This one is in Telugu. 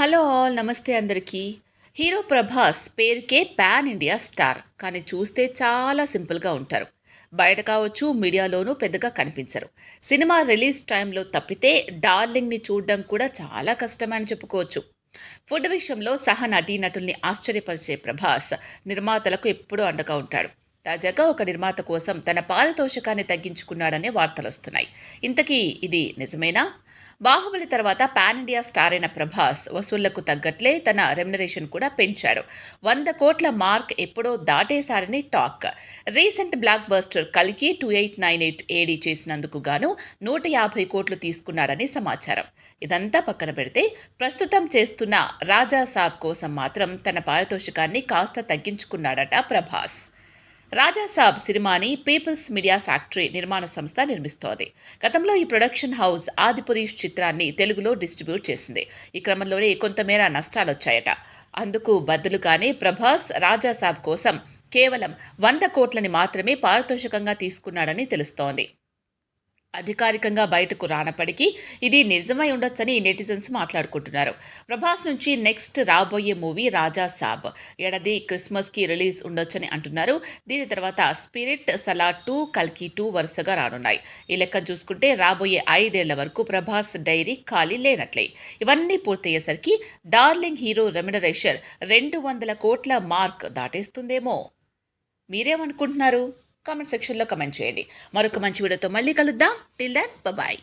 హలో ఆల్ నమస్తే అందరికీ. హీరో ప్రభాస్ పేరుకే పాన్ ఇండియా స్టార్. కానీ చూస్తే చాలా సింపుల్గా ఉంటారు. బయట కావచ్చు మీడియాలోనూ పెద్దగా కనిపించరు. సినిమా రిలీజ్ టైంలో తప్పితే డార్లింగ్ని చూడడం కూడా చాలా కష్టమని చెప్పుకోవచ్చు. ఫుడ్ విషయంలో సహ నటీనటుల్ని ఆశ్చర్యపరిచే ప్రభాస్ నిర్మాతలకు ఎప్పుడూ అండగా ఉంటాడు. తాజాగా ఒక నిర్మాత కోసం తన పారితోషికాన్ని తగ్గించుకున్నాడనే వార్తలు వస్తున్నాయి ఇంతకీ ఇది నిజమేనా? బాహుబలి తర్వాత పాన్ ఇండియా స్టార్ అయిన ప్రభాస్ వసూళ్ళకు తగ్గట్లే తన రెమ్యునరేషన్ కూడా పెంచాడు. వంద కోట్ల మార్క్ ఎప్పుడో దాటేశాడని టాక్. రీసెంట్ బ్లాక్ బస్టర్ కలికి two eight nine eight AD చేసినందుకు గాను నూట యాభై కోట్లు తీసుకున్నాడని సమాచారం. ఇదంతా పక్కన పెడితే ప్రస్తుతం చేస్తున్న రాజా సాబ్ కోసం మాత్రం తన పారితోషికాన్ని కాస్త తగ్గించుకున్నాడట ప్రభాస్. రాజాసాబ్ సినిమాని పీపుల్స్ మీడియా ఫ్యాక్టరీ నిర్మాణ సంస్థ నిర్మిస్తోంది. గతంలో ఈ ప్రొడక్షన్ హౌస్ ఆదిపురీష్ చిత్రాన్ని తెలుగులో డిస్ట్రిబ్యూట్ చేసింది. ఈ క్రమంలోనే కొంతమేర నష్టాలు వచ్చాయట అందుకు బదులుగానే ప్రభాస్ రాజాసాబ్ కోసం కేవలం వంద కోట్లని మాత్రమే పారితోషికంగా తీసుకున్నాడని తెలుస్తోంది. అధికారికంగా బయటకు రానప్పటికీ ఇది నిజమై ఉండొచ్చని నెటిజన్స్ మాట్లాడుకుంటున్నారు. ప్రభాస్ నుంచి నెక్స్ట్ రాబోయే మూవీ రాజా సాబ్. ఏడాది క్రిస్మస్కి రిలీజ్ ఉండొచ్చని అంటున్నారు. దీని తర్వాత స్పిరిట్ సలా టూ కల్కి టూ వరుసగా రానున్నాయి. ఈ లెక్క చూసుకుంటే రాబోయే ఐదేళ్ళ వరకు ప్రభాస్ డైరీ ఖాళీ లేనట్లే. ఇవన్నీ పూర్తయ్యేసరికి డార్లింగ్ హీరో రెమ్యునరేషన్ రెండు వందల కోట్ల మార్క్ దాటేస్తుందేమో. మీరేమనుకుంటున్నారు? కామెంట్ సెక్షన్లో కమెంట్ చేయండి. మరొక మంచి వీడియోతో మళ్ళీ కలుద్దాం. Till then bye